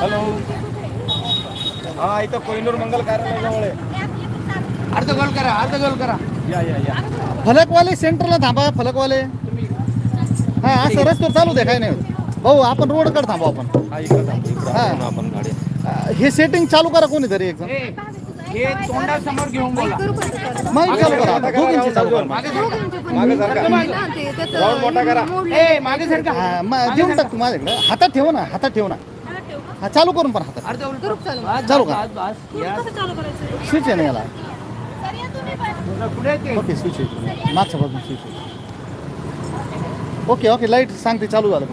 Hello. हा इथं कोहिनूर मंगल कार्यालयाजवळ आहे. अर्ध गोल करा अर्ध गोल करा. या या या. फलकवाले सेंटरला थांबा फलकवाले. हा असं रस्त्यावर चालू दे काय नाही. भाऊ आपण रोडकडे थांबू आपण. हा इकडं थांब, इकडं हा. आपण आपण गाडी. अं, हे सेटिंग चालू करा कोणीतरी एकदम ए, हे तोंडासमोर घेऊन बोला. चालू करा मागे दोघींची चालू करा. मागे सरका. मागे सरका राऊंड मोठा करा. ए मागे सरका हा, म- देऊन टाक तू माझ्याकडे. हातात ठेव ना हातात ठेव ना. हा चालू करून पण हातात. चालू. का? स्विच आहे ना याला. ओके स्विच आहे. मागच्या बाजून स्विच आहे. ओके ओके लाइट सांगते चालू झालं.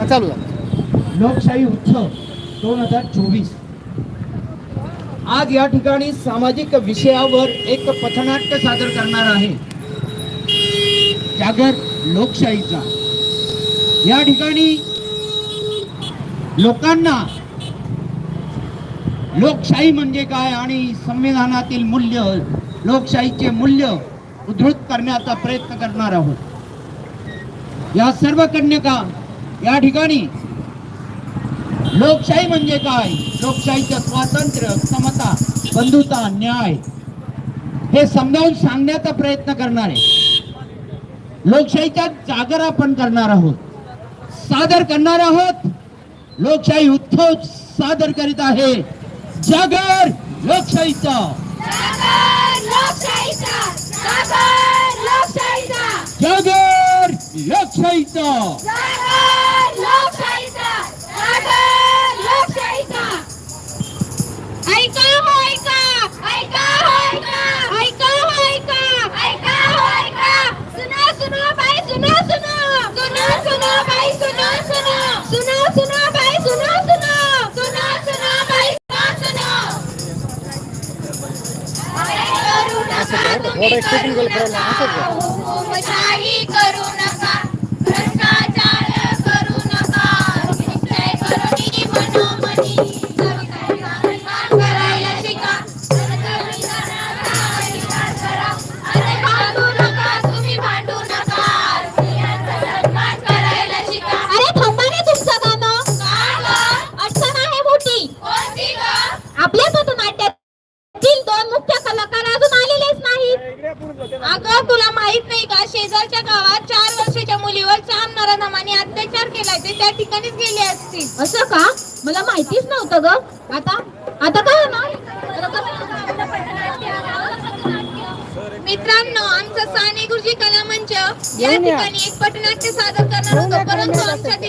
हा, चालू झालं. लोकशाही उत्सव दोन हजार चोवीस. आज या ठिकाणी सामाजिक विषयावर एक पथनाट्य सादर करणार आहे. जागर लोकशाहीचा. या ठिकाणी लोकांना. लोकशाही म्हणजे काय आणि संविधानातील मूल्य लोकशाहीचे मूल्य उद्धृत करण्याचा प्रयत्न करणार आहोत. या सर्व कन्यका या ठिकाणी लोकशाही म्हणजे काय? लोकशाहीचं स्वातंत्र्य समता बंधुता न्याय. हे समजावून सांगण्याचा प्रयत्न करणार. आहे लोकशाहीचा जागर आपण करणार आहोत. सादर करणार आहोत. लोकशाही उत्सव सादर करीत आहे. जागर लोकशाहीचा. जागर लोकशाहीचा. सुनो थोडं करू अगं तुला माहीत नाही का शेजारच्या गावात चार वर्षाच्या मुलीवर चार नरनामाने अत्याचार केलाय. ते त्या ठिकाणीच गेले असतील. असं का? मला माहितीच नव्हतं ग. आता आता काय मित्रांनो आमचा साने गुरुजी कला मंच या. ठिकाणी एक पटनाट्य सादर करणार होतो. परंतु आमच्यातील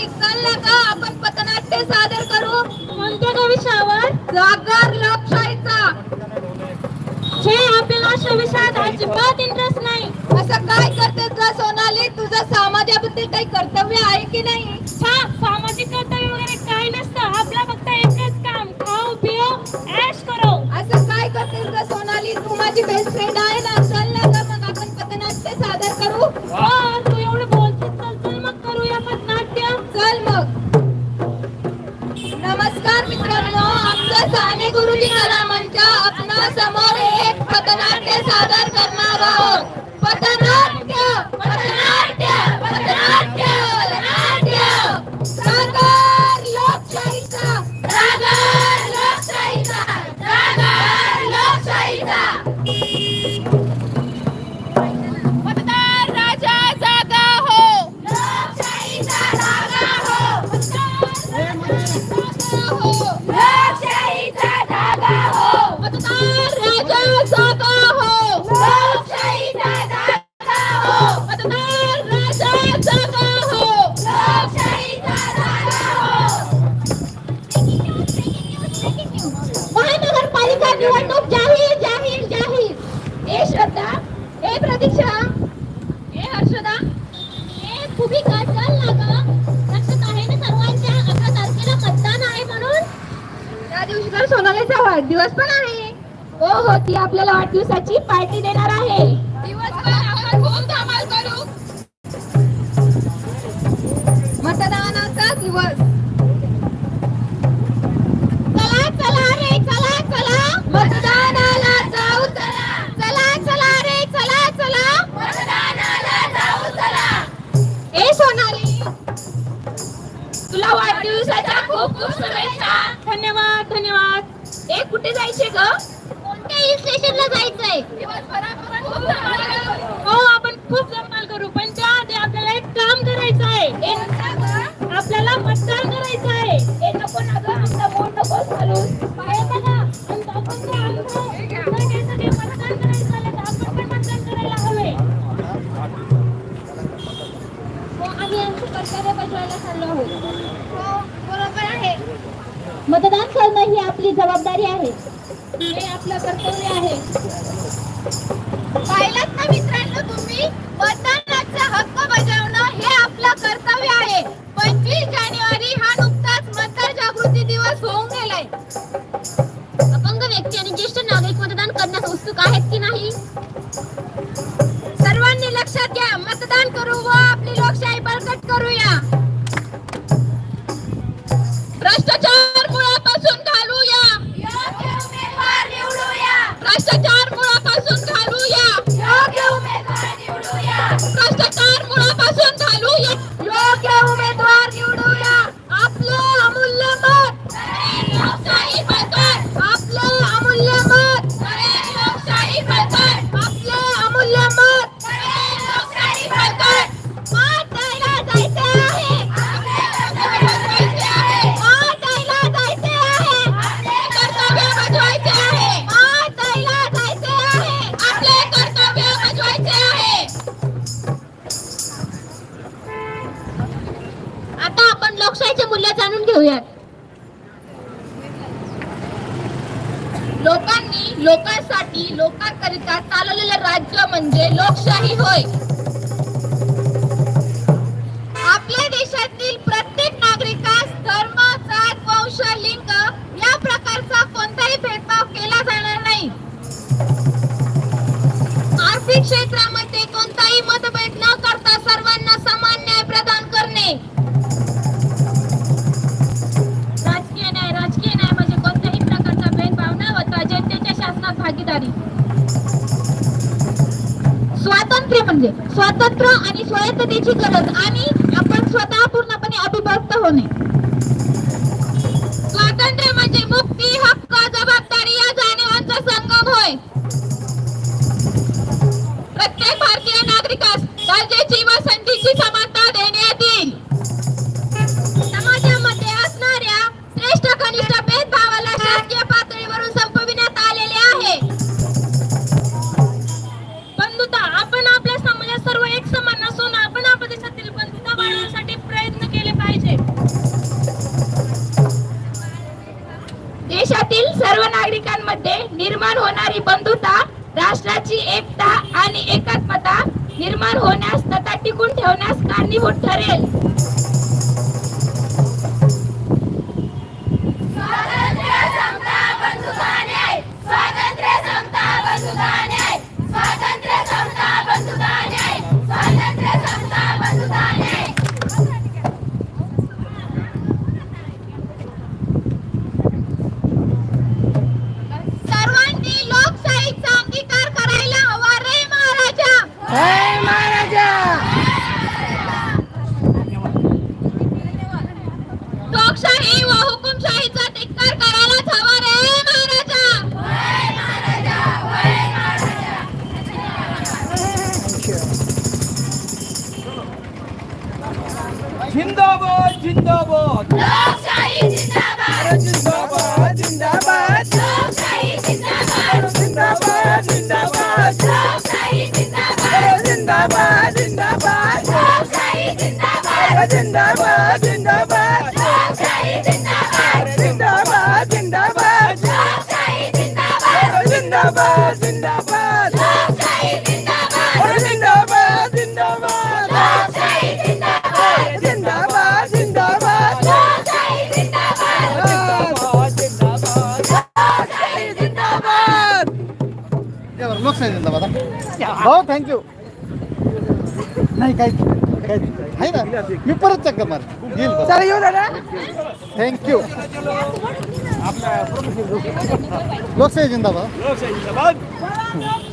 चल का? आपण पथनाट्य सादर करू? कोणत्या का विषयावर? जागर लोकशाहीचा. छे आपल्याला अशा विषयात अजिबात इंटरेस्ट नाही. असं काय करतेस का सोनाली? तुझं समाजाबद्दल काही कर्तव्य आहे की नाही? सामाजिक कर्तव्य वगैरे काही नसतं. आपला फक्त एकच काम. खाऊ पिओ ऐश करो. असं काय करतेस का सोनाली? तू माझी बेस्ट फ्रेंड निवडणूक जाहीर जाहीर जाहीर. ए श्रद्धा ए प्रतीक्षा ए हर्षदा ए तुम्ही कटकल लागा. लक्षात आहे ना सर्वांच्या अकरा तारखेला मतदान आहे म्हणून? त्या दिवशी तर सोनालीचा वाढदिवस पण आहे. हो हो ती आपल्याला वाढदिवसाची पार्टी देणार आहे. ए सोनाली. तुला वाढदिवसाच्या खूप खूप शुभेच्छा. धन्यवाद धन्यवाद. ए कुठे जायचे ग? कोणत्या हिल स्टेशनला जायचंय. हो आपण खूप धमाल करू पण त्याआधी आपल्याला एक काम करायचं आहे आपल्याला मतदान करायचं आहे ए नको ना गं, आमचा बोट नको घालू आहे हे आपलं कर्तव्य आहे. पाहिलात ना मित्रांनो तुम्ही? मतदानाचा हक्क बजावणं हे आपलं कर्तव्य आहे. पंचवीस जानेवारी हा नुकताच मतदार जागृती दिवस होऊन गेलाय. अपंग व्यक्ती आणि ज्येष्ठ नागरिक मतदान करण्यास उत्सुक आहेत की नाही? सर्वांनी लक्षात घ्या मतदान करू व आपली लोकशाही बळकट करूया. म्हणजे स्वातंत्र्य आणि स्वायत्ततेची गरज आणि आपण स्वतः पूर्णपणे अभिभक्त होणे. स्वातंत्र्य म्हणजे मुक्ती हक्क जबाबदारी या जाणीवांचा संगम होय. प्रत्येक भारतीय नागरिकास गरजेची व संधीची समान ठेवण्यास कारणीभूत ठरेल. जिंदाबाद जिंदाबाद बरं लोकशाही जिंदाबाद हा. हो थँक्यू नाही काही काही आहे ना? मी परत चक्कर मार येईल येऊ दादा थँक्यू लोकशाही जिंदाबाद. लोकशाही जिंदाबाद.